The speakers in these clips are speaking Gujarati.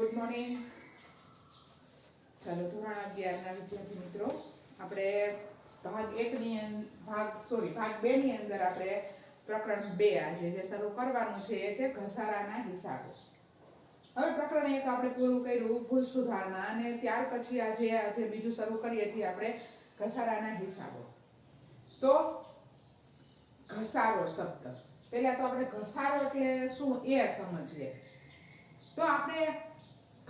ગુડ મોર્નિંગ ચાલો, ધોરણ અગિયારના વિદ્યાર્થી મિત્રો, આપણે ભાગ એકની ભાગ સોરી ભાગ બે ની અંદર આપણે પ્રકરણ બે આજે જે શરૂ કરવાનું છે, એ છે ઘસારાના હિસાબો. હવે પ્રકરણ એક આપણે પૂરું કર્યું, ભૂલ સુધારણા, અને ત્યાર પછી આજે આજે બીજું શરૂ કરીએ છીએ આપણે ઘસારાના હિસાબો. તો, ઘસારો શબ્દ. પહેલા તો આપણે ઘસારો એટલે શું, એ સમજીએ. તો આપણે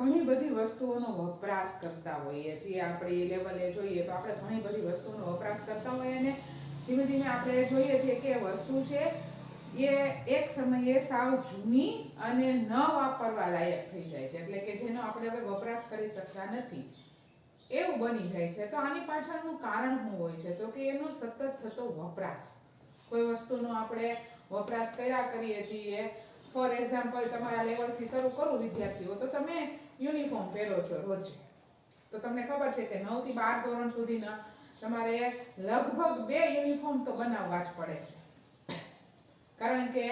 ઘણી બધી વસ્તુઓનો વપરાશ કરતા હોઈએ છીએ. આપણે એ લેવલે જોઈએ તો આપણે ઘણી બધી વસ્તુઓનો વપરાશ કરતા હોઈએ અને ધીમે ધીમે આપણે જોઈએ છીએ કે વસ્તુ છે એ એક સમયે સાવ જૂની અને ન વાપરવા લાયક થઈ જાય છે. એટલે કે જેનો આપણે હવે વપરાશ કરી શકતા નથી. એવું બની જાય છે. તો આની પાછળનું કારણ શું હોય છે? તો કે એનો સતત થતો વપરાશ. કોઈ વસ્તુનો આપણે વપરાશ કર્યા કરીએ છીએ. ફોર એક્ઝામ્પલ તમારા લેવલથી શરૂ કરું વિદ્યાર્થીઓ, તો તમે યુનિફોર્મ પહેરો છો રોજે. તો તમને ખબર છે કે નવથી બાર ધોરણ સુધીના તમારે લગભગ બે યુનિફોર્મ તો બનાવવા જ પડે છે. કારણ કે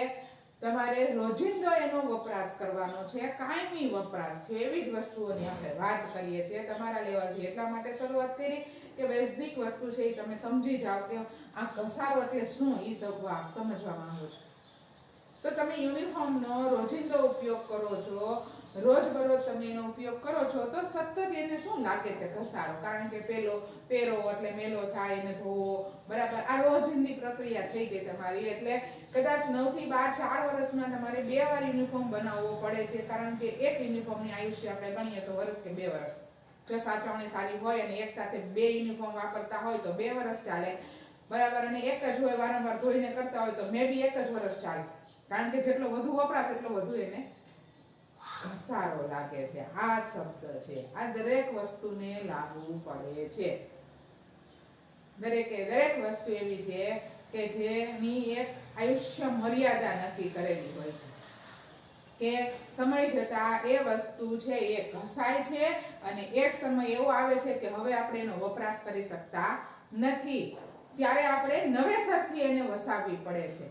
તમારે રોજિંદો એનો વપરાશ કરવાનો છે, કાયમી વપરાશ છે, એવી જ વસ્તુઓની આપણે વાત કરીએ છીએ. તમારા લેવાથી એટલા માટે શરૂઆત કરી કે બેઝિક વસ્તુ છે એ તમે સમજી જાઓ કે આ ઘસારો એટલે શું એ સમજવા સમજવા માંગો છો. તો તમે યુનિફોર્મનો રોજિંદો ઉપયોગ કરો છો રોજબરોજ તમે એનો ઉપયોગ કરો છો, તો સતત એને શું લાગે છે ઘસારો? કારણ કે પેલો પેરો એટલે મેલો થાય એને ધોવો, બરાબર? આ રોજિંદી પ્રક્રિયા થઈ ગઈ તમારી. એટલે કદાચ નવથી બાર, ચાર વર્ષમાં તમારે બે વાર યુનિફોર્મ બનાવવો પડે છે, કારણ કે એક યુનિફોર્મની આયુષ્ય આપણે ગણીએ તો વર્ષ કે બે વર્ષ. જો સાચવણી સારી હોય અને એક સાથે બે યુનિફોર્મ વાપરતા હોય તો બે વર્ષ ચાલે. બરાબર? અને એક જ હોય વારંવાર ધોઈને કરતા હોય તો મે બી એક જ વર્ષ ચાલે. કારણ કે જેટલો વધુ વપરાશ એટલો વધુ એને ઘસારો લાગે છે. આ શબ્દ છે. આ દરેક વસ્તુને લાગુ પડે છે. દરેકે દરેક વસ્તુ એવી છે કે જેની એક આયુષ્ય મર્યાદા નક્કી કરેલી હોય છે. કે સમય જતાં એ વસ્તુ છે એ ઘસાય છે અને એક સમય એવો આવે છે કે હવે આપણે એનો વપરાશ કરી શકતા નથી. ત્યારે આપણે નવેસરથી એને વસાવવી પડે છે.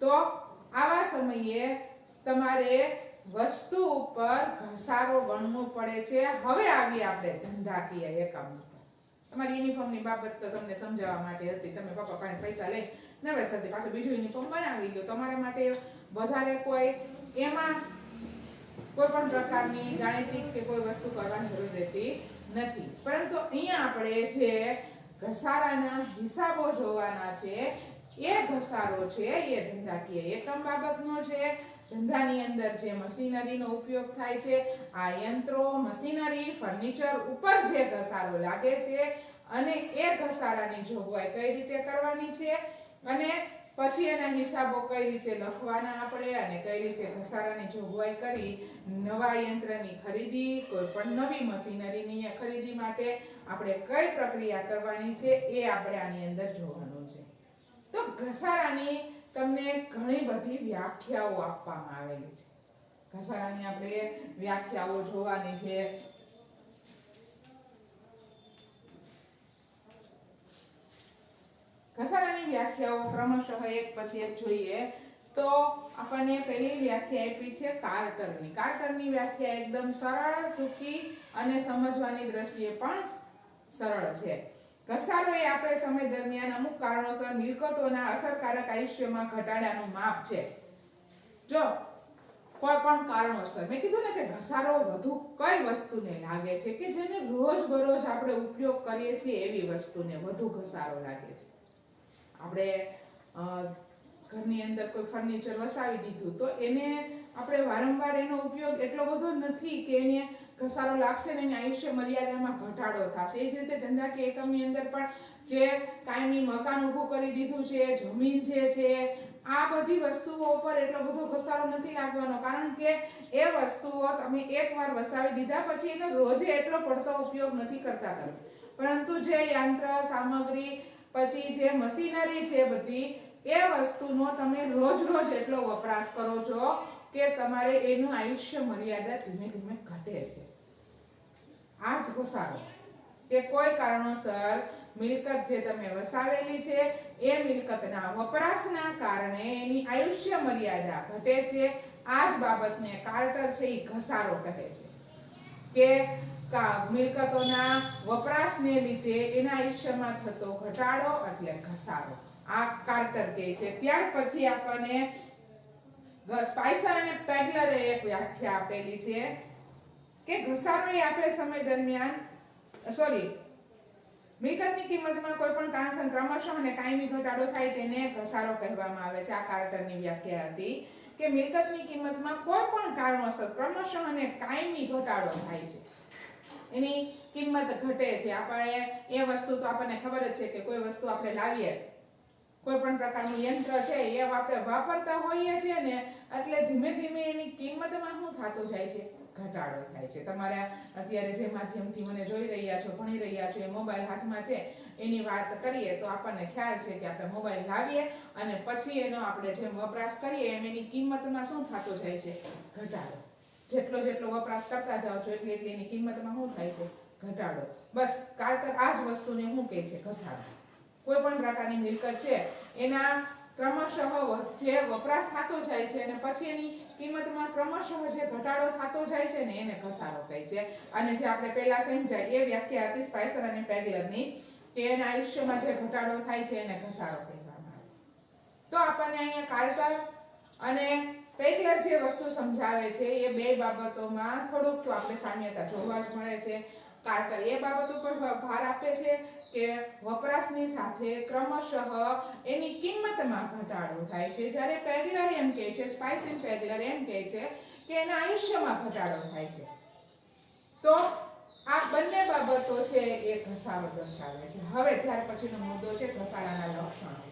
તો આવા સમયે તમારે વસ્તુ ઉપર ઘસારો ગણવો પડે છે. હવે આવી આપણે ધંધાકીય એકમ તમારી યુનિફોર્મની બાબત તો તમને સમજાવવા માટે હતી. તમે પપ્પા પાસે પૈસા લઈ નવેસરથી પાછું બીજું યુનિફોર્મ બનાવી લો. તમારા માટે વધારે કોઈ એમાં કોઈ પણ પ્રકારની ગાણિતિક કે કોઈ વસ્તુ કરવાની જરૂર રહેતી નથી. પરંતુ અહીંયા આપણે જે ઘસારાના હિસાબો જોવાના છે, એ ઘસારો છે, એ ધંધાકીય એકમ બાબતનો છે. ધંધાની અંદર જે મશીનરીનો ઉપયોગ થાય છે, આ યંત્રો, મશીનરી, ફર્નિચર ઉપર જે ઘસારો લાગે છે અને એ ઘસારાની જોગવાઈ કઈ રીતે કરવાની છે અને પછી એના હિસાબો કઈ રીતે લખવાના આપણે અને કઈ રીતે ઘસારાની જોગવાઈ કરી નવા યંત્રની ખરીદી કોઈ પણ નવી મશીનરીની ખરીદી માટે આપણે કઈ પ્રક્રિયા કરવાની છે એ આપણે આની અંદર જોવાનું છે. તો ઘસારાની તમને ઘણી બધી વ્યાખ્યાઓ આપવામાં આવેલી છે. ઘસારાની આપણે વ્યાખ્યાઓ જોવાની છે. ઘસારાની વ્યાખ્યાઓ ક્રમશઃ એક પછી એક જોઈએ. તો આપણને પહેલી વ્યાખ્યા આપી છે કાર્ટરની. કાર્ટરની વ્યાખ્યા એકદમ સરળ, ટૂંકી અને સમજવાની દ્રષ્ટિએ પણ સરળ છે. ઘસારો એ આપેલ સમય દરમિયાન અમુક કારણોસર મિલકતોના અસરકારક આયુષ્યમાં ઘટાડાનું માપ છે. જો કોઈ પણ કારણોસર, મેં કીધું ને કે ઘસારો વધુ કઈ વસ્તુને લાગે છે કે જેને રોજબરોજ આપણે ઉપયોગ કરીએ છીએ એવી વસ્તુને વધુ ઘસારો લાગે છે. આપણે ઘરની અંદર કોઈ ફર્નિચર વસાવી દીધું તો એને આપણે વારંવાર એનો ઉપયોગ એટલો બધો નથી કે એને ઘસારો લાગશે ને એની આયુષ્ય મર્યાદામાં ઘટાડો થશે. એ જ રીતે ધંધાકીય એકમની અંદર પણ જે કાયમી મકાન ઊભું કરી દીધું છે, જમીન જે છે, આ બધી વસ્તુઓ ઉપર એટલો બધો ઘસારો નથી લાગવાનો. કારણ કે એ વસ્તુઓ તમે એકવાર વસાવી દીધા પછી એનો રોજે એટલો પડતો ઉપયોગ નથી કરતા તમે. પરંતુ જે યંત્ર, સામગ્રી, પછી જે મશીનરી છે બધી, એ વસ્તુનો તમે રોજ રોજ એટલો વપરાશ કરો છો કે તમારે એનું આયુષ્ય મર્યાદા ધીમે ધીમે ઘટે છે. આ જ ઘસારો કે કોઈ કારણોસર મિલકત જે તમે વસાવેલી છે, એ મિલકતના વપરાશના કારણે એની આયુષ્ય મર્યાદા ઘટે છે. આ જ બાબતને કાર્ટર છે, એ ઘસારો કહે છે કે મિલકતોના વપરાશને લીધે એના આયુષ્યમાં થતો ઘટાડો એટલે ઘસારો. આ કાર્ટર કહે છે. ત્યાર પછી આપણને સ્પાઇસર અને પેગલરે એક વ્યાખ્યા આપેલી છે. કે ઘસારો એ આપેલ સમય દરમિયાન સોરી મિલકતની કિંમતમાં કોઈ પણ કારણસર ક્રમશઃ અને કાયમી ઘટાડો થાય તેને ઘસારો કહેવામાં આવે છે. આ કાર્ટરની વ્યાખ્યા હતી કે મિલકતની કિંમતમાં કોઈ પણ કારણોસર ક્રમશઃ અને કાયમી ઘટાડો થાય છે. એની કિંમત ઘટે છે. આપણે એ વસ્તુ તો આપણને ખબર જ છે કે કોઈ વસ્તુ આપણે લાવીએ, કોઈ પણ પ્રકારનું યંત્ર છે એ આપણે વાપરતા હોઈએ છીએ ને, એટલે ધીમે ધીમે એની કિંમતમાં શું થતું જાય છે? ઘટાડો થાય છે. તમારા અત્યારે જે માધ્યમથી મને જોઈ રહ્યા છો, ભણી રહ્યા છો, એ મોબાઈલ હાથમાં છે, એની વાત કરીએ તો આપણને ખ્યાલ છે કે આપણે મોબાઈલ લાવીએ અને પછી એનો આપણે જેમ વપરાશ કરીએ એમ એની કિંમતમાં શું થતો જાય છે? ઘટાડો. જેટલો જેટલો વપરાશ કરતા જાઓ છો, એટલી એટલી એની કિંમતમાં શું થાય છે? ઘટાડો. બસ કાર્ટર આ જ વસ્તુને શું કહે છે ઘસારો કોઈ પણ પ્રકારની મિલકત છે, એના ક્રમશઃ જે વપરાશ થતો જાય છે અને પછી એની કિંમતમાં ક્રમશઃ જે ઘટાડો થતો જાય છે ને એને ઘસારો કહે છે. અને જે આપણે પહેલા સમજાય એ વ્યાખ્યા હતી સ્પાઇસર અને પેગલરની કે એના આયુષ્યમાં જે ઘટાડો થાય છે એને ઘસારો કહેવામાં આવે છે. તો આપણને અહીંયા કાર્ટર અને પેગલર જે વસ્તુ સમજાવે છે એ બે બાબતોમાં થોડુંક આપણે સામ્યતા જોવા જ મળે છે. કાર્ટર એ બાબત ઉપર ભાર આપે છે. કે વપરાશની સાથે ક્રમશઃ એની કિંમતમાં ઘટાડો થાય છે. જ્યારે પેગલર એમ કહે છે સ્પાઇસ એન્ડ પેગલર એમ કહે છે કે એના આયુષ્યમાં ઘટાડો થાય છે. તો આ બંને બાબતો છે એ ઘસારો દર્શાવે છે. હવે ત્યાર પછીનો મુદ્દો છે ઘસારાના લક્ષણો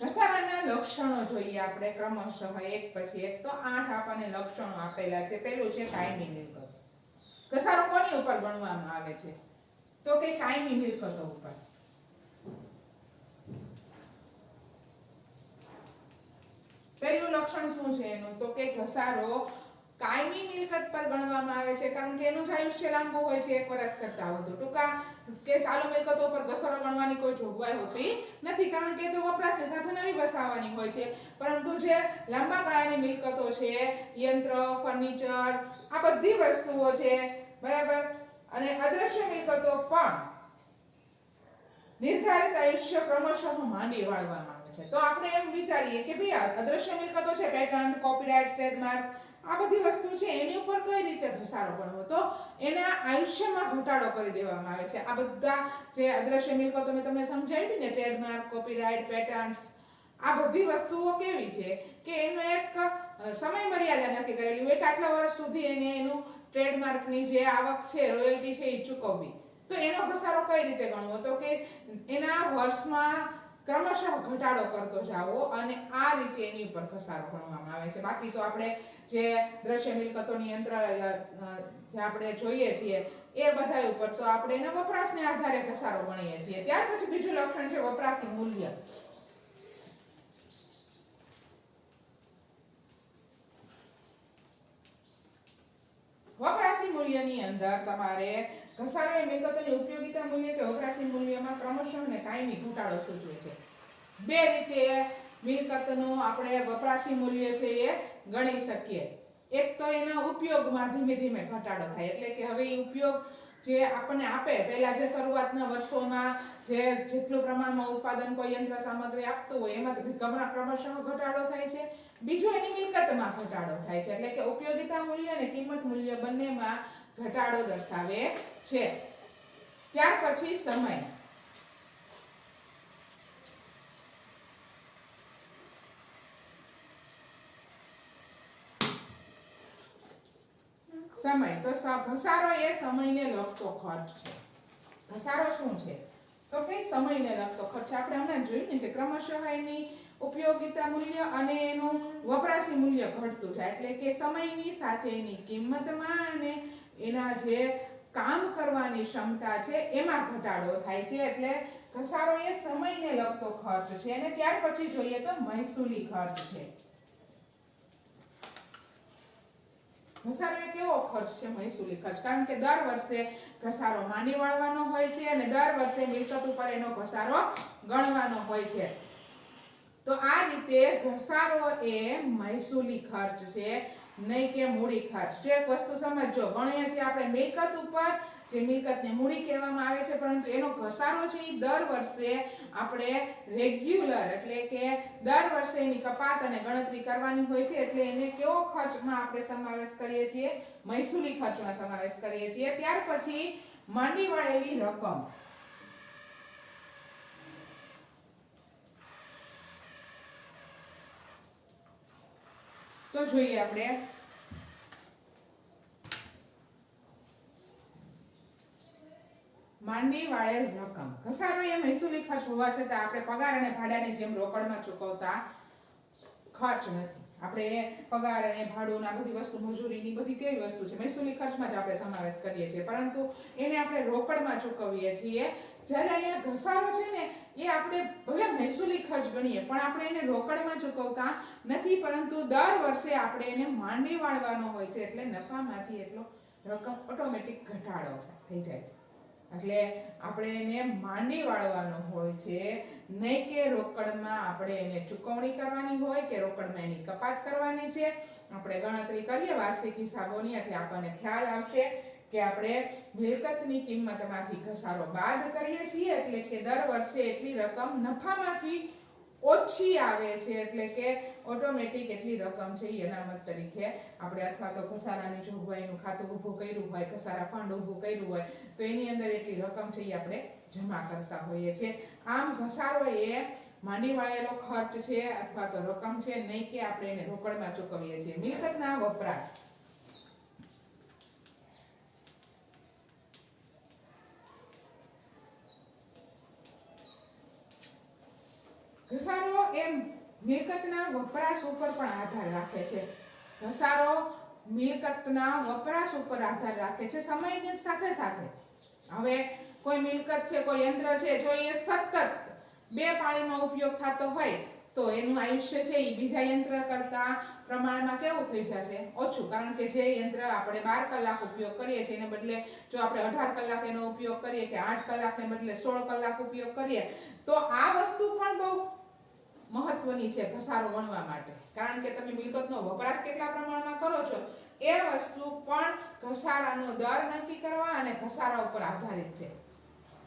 ઘસારાના લક્ષણો જોઈએ આપણે ક્રમશઃ, એક પછી એક. તો આઠ આપણને લક્ષણો આપેલા છે. પેલું છે કાયમી મિલકતો. ઘસારો કોની ઉપર ગણવામાં આવે છે? તો કે કાયમી મિલકતો ઉપર. પહેલું લક્ષણ શું છે એનું? તો કે ઘસારો કાયમી મિલકત પર ગણવામાં આવે છે. કારણ કે એનું જ આયુષ્ય લાંબુ હોય છે. એક વર્ષ કરતા વધુ ટૂંકા. કે ચાલુ મિલકતો પર ઘસારો ગણવાની કોઈ જોગવાઈ હોતી નથી, કારણ કે તો વપરાશની સાથે નવી વસાવવાની હોય છે. પરંતુ જે લાંબા ગાળાની મિલકતો છે, યંત્ર, ફર્નિચર, આ બધી વસ્તુઓ છે, બરાબર? અને અદ્રશ્ય મિલકતો પણ નિર્ધારિત આયુષ્ય ક્રમશઃ માંડી વાળવામાં આવે છે. તો આપણે એમ વિચારીએ કે ભાઈ અદ્રશ્ય મિલકતો છે પેટન્ટ કોપીરાઇટ ટ્રેડમાર્ક આ બધી વસ્તુ છે, એની ઉપર કઈ રીતે ઘસારો ગણવો તો એના આયુષ્યમાં ઘટાડો કરી દેવામાં આવે છે. આ બધા જે અદ્રશ્ય મિલકતો મેં તમને સમજાવી હતી ને, ટ્રેડમાર્ક, કોપીરાઇટ, પેટર્ન્સ, આ બધી વસ્તુઓ કેવી છે કે એનો એક સમય મર્યાદા નક્કી કરેલી હોય. કે આટલા વર્ષ સુધી એને એનું ટ્રેડમાર્કની જે આવક છે, રોયલ્ટી છે, એ ચૂકવવી. તો એનો ઘસારો કઈ રીતે ગણવો? તો કે એના વર્ષમાં ક્રમશઃ ઘટાડો કરતો જાવો અને આ રીતે એની ઉપર ઘસારો ગણવામાં આવે છે. બાકી તો આપણે જે દ્રશ્ય મિલકતોની યંત્ર જે આપણે જોઈએ છીએ, એ બધા ઉપર તો આપણે એના વપરાશને આધારે ઘસારો ગણીએ છીએ. ત્યાર પછી બીજું લક્ષણ છે વપરાશી મૂલ્ય વપરાશી મૂલ્યની અંદર તમારે ઘસારો એ મિલકતોની ઉપયોગિતા મૂલ્ય કે વપરાશી મૂલ્યમાં ક્રમશઃ અને કાયમી ઘટાડો સૂચવે છે. બે રીતે મિલકતનું આપણે વપરાશી મૂલ્ય છે એ ગણી શકીએ. એક તો એના ઉપયોગમાં ધીમે ધીમે ઘટાડો થાય, એટલે કે હવે એ ઉપયોગ જે આપણને આપે, પહેલા જે શરૂઆતના વર્ષોમાં જે જેટલું પ્રમાણમાં ઉત્પાદન કોઈ યંત્ર સામગ્રી આપતું હોય એમાં ક્રમશઃ ઘટાડો થાય છે. બીજું એની મિલકતમાં ઘટાડો થાય છે, એટલે કે ઉપયોગિતા મૂલ્ય અને કિંમત મૂલ્ય બંનેમાં ઘટાડો દર્શાવે છે. ત્યાર પછી સમય. સમય. તો ઘસારો એ સમયને લગતો ખર્ચ છે. ઘસારો શું છે? તો કે સમયને લગતો ખર્ચ આપણે હમણાં જોયું ને કે ક્રમશઃ એની ઉપયોગિતા મૂલ્ય અને એનું વપરાશી મૂલ્ય ઘટતું જાય. એટલે કે સમયની સાથે એની કિંમતમાં અને એના જે કામ કરવાની ક્ષમતા છે, એમાં ઘટાડો થાય છે. એટલે ઘસારો એ સમયને લગતો ખર્ચ છે. અને ત્યાર પછી જોઈએ તો મહેસૂલી ખર્ચ છે. ઘસારો એ કેવો ખર્ચ છે? મહેસૂલી ખર્ચ. કારણ કે દર વર્ષે ઘસારો માની વાળવાનો હોય છે અને દર વર્ષે મિલકત ઉપર એનો ઘસારો ગણવાનો હોય છે. તો આ રીતે ઘસારો એ મહેસૂલી ખર્ચ છે. નહીં કે મૂડી ખર્ચ જો એક વસ્તુ સમજો ગણીએ છીએ આપણે મિલકત ઉપર, જે મિલકતને મૂડી કહેવામાં આવે છે, પરંતુ એનો ઘસારો છે એ દર વર્ષે આપણે રેગ્યુલર એટલે કે દર વર્ષે એની કપાત અને ગણતરી કરવાની હોય છે, એટલે એને કેવો ખર્ચમાં આપણે સમાવેશ કરીએ છીએ? મહેસૂલી ખર્ચમાં સમાવેશ કરીએ છીએ. ત્યાર પછી માંડી વળેલી રકમ. તો જોઈએ આપણે. માંડી વાળેલ રકમ. ઘસારો એ મહેસૂલી ખર્ચ હોવા છતાં આપણે પગાર અને ભાડાની જેમ રોકડમાં ચૂકવતા ખર્ચ નથી. આપણે એ પગાર અને ભાડું આ બધી વસ્તુ મજૂરીની બધી કેવી વસ્તુ છે? મહેસૂલી ખર્ચમાં જ આપણે સમાવેશ કરીએ છીએ. પરંતુ એને આપણે રોકડમાં ચૂકવીએ છીએ જ્યારે અહીંયા ઘસારો છે ને, એ આપણે ભલે મહેસૂલી ખર્ચ ગણીએ, પણ આપણે એને રોકડમાં ચૂકવતા નથી, પરંતુ દર વર્ષે આપણે એને માંડી વાળવાનો હોય છે, એટલે નફામાંથી એટલો રકમ ઓટોમેટિક ઘટાડો થઈ જાય છે. એટલે આપણે એને માંડી વાળવાનો હોય છે, નહીં કે રોકડમાં આપણે એને ચૂકવણી કરવાની હોય કે રોકડમાં એની કપાત કરવાની છે. આપણે ગણતરી કરીએ વાર્ષિક હિસાબોની, એટલે આપણને ખ્યાલ આવશે કે આપણે મિલકતની કિંમતમાંથી ઘસારો બાદ કરીએ છીએ, એટલે કે દર વર્ષે એટલી રકમ નફામાંથી ઓછી આવે છે, એટલે કે ઓટોમેટિક એટલી રકમ છે એ અનામત તરીકે. આપણે અથવા તો ઘસારાની જોગવાઈનું ખાતું ઊભું કર્યું હોય, ઘસારા ફંડ ઊભું કર્યું હોય, તો એની અંદર એટલી રકમ છે એ આપણે જમા કરતા હોઈએ છીએ. આમ ઘસારો એ માંડી વાળેલો ખર્ચ છે અથવા તો રકમ છે, નહીં કે આપણે એને રોકડમાં ચૂકવીએ છીએ. મિલકતના વપરાશ. ઘસારો એ મિલકતના વપરાશ ઉપર પણ આધાર રાખે છે. ઘસારો મિલકતના વપરાશ ઉપર આધાર રાખે છે સમયની સાથે સાથે. હવે કોઈ મિલકત છે, કોઈ યંત્ર છે, જો એ સતત બે પાણીનો ઉપયોગ થતો હોય, તો એનું આયુષ્ય છે એ બીજા યંત્ર કરતાં પ્રમાણમાં કેવું થઈ જશે? ઓછું, કારણ કે જે યંત્ર આપણે બાર કલાક ઉપયોગ કરીએ છીએ, એને બદલે જો આપણે અઢાર કલાક એનો ઉપયોગ કરીએ કે આઠ કલાકને બદલે સોળ કલાક ઉપયોગ કરીએ, તો આ વસ્તુ પણ બહુ મહત્વની છે ઘસારો ગણવા માટે. કારણ કે તમે મિલકતનો વપરાશ કેટલા પ્રમાણમાં કરો છો, એ વસ્તુ પણ ઘસારાનો દર નક્કી કરવા અને ઘસારા ઉપર આધારિત છે.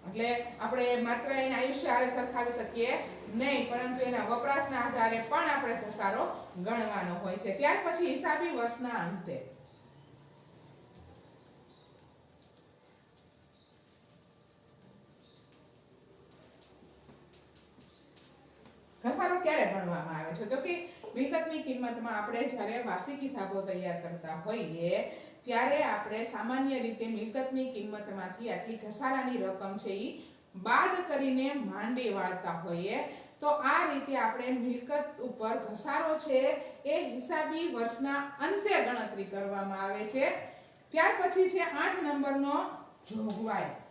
એટલે આપણે માત્ર એના આયુષ્ય હારે સરખાવી શકીએ નહીં, પરંતુ એના વપરાશના આધારે પણ આપણે ઘસારો ગણવાનો હોય છે. ત્યાર પછી હિસાબી વર્ષના અંતે. ઘસારો ક્યારે ગણવામાં આવે છે? તો કે મિલકતની કિંમતમાં આપણે જ્યારે વાર્ષિક હિસાબો તૈયાર કરતા હોઈએ, ત્યારે આપણે સામાન્ય રીતે મિલકતની કિંમતમાંથી આટલી ઘસારાની રકમ છે એ બાદ કરીને માંડી વાળતા હોઈએ. તો આ રીતે આપણે મિલકત ઉપર ઘસારો છે એ હિસાબી વર્ષના અંતે ગણતરી કરવામાં આવે છે. ત્યાર પછી છે આઠ નંબરનો જોગવાઈ.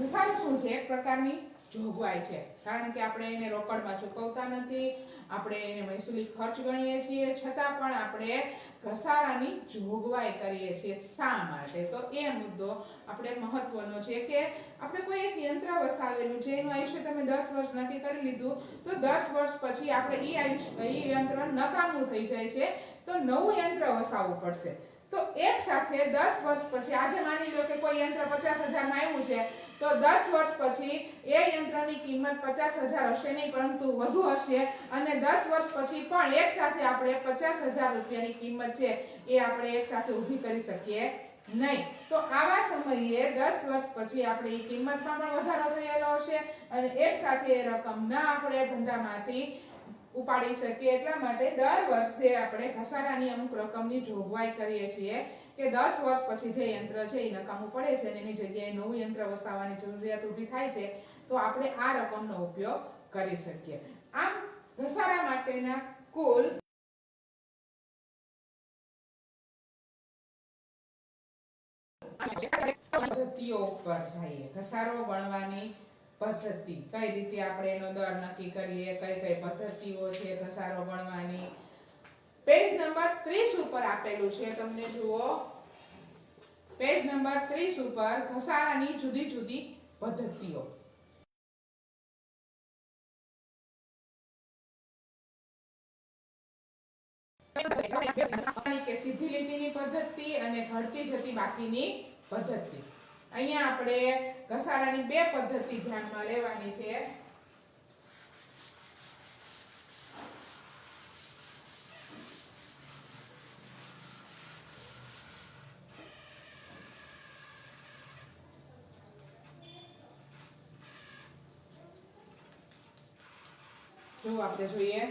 ઘસારો શું છે? એક પ્રકારની જોગવાઈ છે. કારણ કે આપણે એને રોકડમાં ચૂકવતા નથી, આપણે એને મહેસૂલી ખર્ચ ગણીએ છીએ, છતાં પણ આપણે ઘસારાની જોગવાઈ કરીએ છીએ શા માટે? તો એ મુદ્દો આપણે મહત્વનો છે કે આપણે કોઈ એક યંત્ર વસાવેલું છે, એનું આયુષ્ય તમે દસ વર્ષ નક્કી કરી લીધું, તો દસ વર્ષ પછી આપણે એ આયુષ્ય એ યંત્ર નકામું થઈ જાય છે, તો નવું યંત્ર વસાવવું પડશે. તો એક સાથે દસ વર્ષ પછી, આજે માની લો કે કોઈ યંત્ર પચાસ હજારમાં આવ્યું છે તો દસ વર્ષ પછી એ યંત્રની કિંમત પચાસ હજાર હશે નહીં, પરંતુ વધુ હશે. અને દસ વર્ષ પછી પણ એક સાથે આપણે પચાસ હજાર રૂપિયાની કિંમત છે એ આપણે એક સાથે ઊભી કરી શકીએ નહીં. તો આવા સમયે દસ વર્ષ પછી આપણે એ કિંમતમાં પણ વધારો થયેલો હશે અને એક સાથે એ રકમ ના આપણે ધંધામાંથી ઉપાડી શકીએ. એટલા માટે દર વર્ષે આપણે ઘસારાની અમુક રકમની જોગવાઈ કરીએ છીએ. કે દસ વર્ષ પછી જે યંત્ર છે એ નકામું પડે છે અને એની જગ્યાએ નવું યંત્ર વસાવવાની જરૂરિયાત ઊભી થાય છે, તો આપણે આ રકમનો ઉપયોગ કરી શકીએ. આમ, ઘસારા માટેના કુલ પદ્ધતિઓ ઉપર જઈએ. ઘસારો ગણવાની પદ્ધતિ. કઈ રીતે આપણે એનો દર નક્કી કરીએ કઈ કઈ પદ્ધતિઓ છે ઘસારો ગણવાની પેજ નંબર 30 ઉપર આપેલું છે તમને જુઓ. પેજ નંબર 30 ઉપર ઘસારાની જુદી જુદી પદ્ધતિઓ. પદ્ધતિ અને ઘટતી જતી બાકીની પદ્ધતિ. અહીંયા આપણે ઘસારાની બે પદ્ધતિ ધ્યાનમાં લેવાની છે. જો આપણે જોઈએ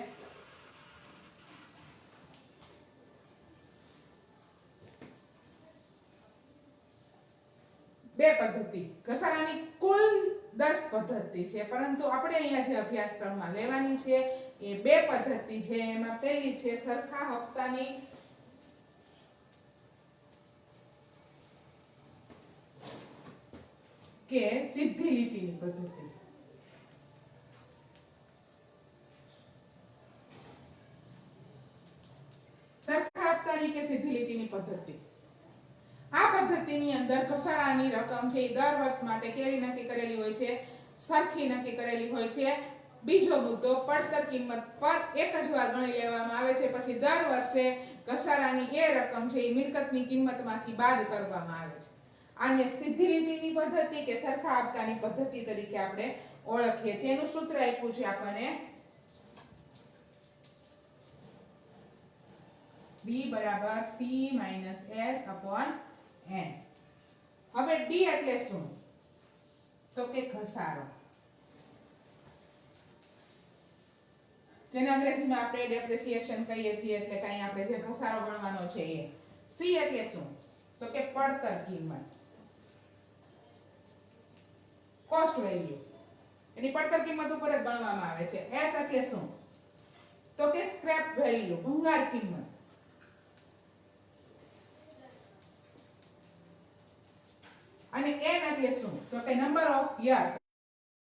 બે પદ્ધતિ ઘસારાની કુલ દસ પદ્ધતિ છે પરંતુ આપણે અહીંયા જે અભ્યાસક્રમમાં લેવાની છે એ બે પદ્ધતિ છે એમાં પહેલી છે સરખા હપ્તાની કે સીધી લીટીની પદ્ધતિ સરખા હપ્તાની કે સીધી પદ્ધતિ. આ પદ્ધતિની અંદર ઘસારાની રકમ છે એ દર વર્ષ માટે કેવી નક્કી કરેલી હોય છે? સરખી નક્કી કરેલી હોય છે. બીજો મુદ્દો, પડતર કિંમત પર એક જ વાર ગણી લેવામાં આવે છે, પછી દર વર્ષે ઘસારાની એ રકમ છે એ મિલકતની કિંમતમાંથી બાદ કરવામાં આવે છે. આને સીધી લીટીની પદ્ધતિ કે સરખા આપતાની પદ્ધતિ તરીકે આપણે ઓળખીએ છીએ. એનું સૂત્ર આપ્યું છે આપણને b બરાબર C minus S upon N હવે ડી એટલે શું? તો કે ઘસારો. જેને અંગ્રેજીમાં આપણે ડેપ્રિસિએશન કહીએ છીએ, એટલે કઈ આપણે જે ઘસારો ગણવાનો છે એ. સી એટલે શું? તો કે પડતર કિંમત. કોસ્ટ વેલ્યુ એની પડતર કિંમત ઉપર જ ગણવામાં આવે છે. એસ એટલે શું? તો કે સ્ક્રેપ વેલ્યુ ભંગાર કિંમત. અને n એટલે. શું તો કે નંબર ઓફ યર્સ